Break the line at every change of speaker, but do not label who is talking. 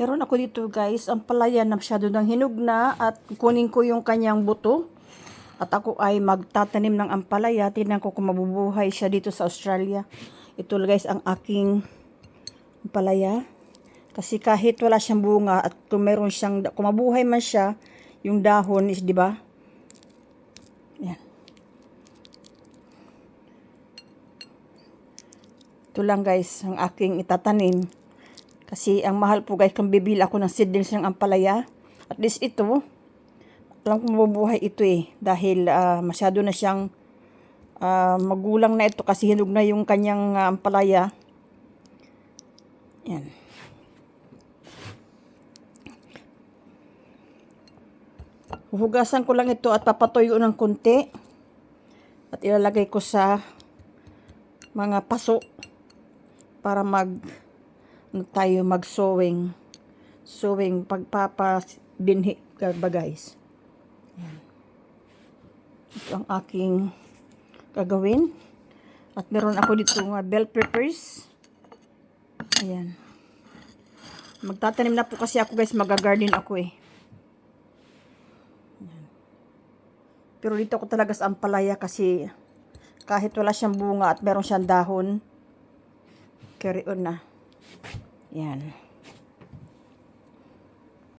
Meron ako dito guys, ang palaya na masyado ng hinog na at kunin ko yung kanyang buto. At ako ay magtatanim ng ampalaya. Tingnan ko kung mabubuhay siya dito sa Australia. Ito guys ang aking ampalaya. Kasi kahit wala siyang bunga at kung meron siyang, kung mabuhay man siya, yung dahon is, di ba? Yan. Ito lang guys, ang aking itatanim. Kasi ang mahal po guys, kung bibili ako ng seedlings ng ampalaya, at least ito, alam kong mabubuhay ito eh. Dahil ah, masyado na siyang ah, magulang na ito kasi hinog na yung kanyang ah, ampalaya. Yan. Huhugasan ko lang ito at papatuyo ng konti. At ilalagay ko sa mga paso para mag tayo mag sewing sewing pagpapa binhi ba guys Yan. ito ang aking gagawin. At meron ako dito mga bell peppers. Ayan. Magtatanim na po kasi ako guys. Magagarden ako eh. Ayan. pero dito ako talaga sa ampalaya kasi kahit wala siyang bunga at meron siyang dahon carry on na yeah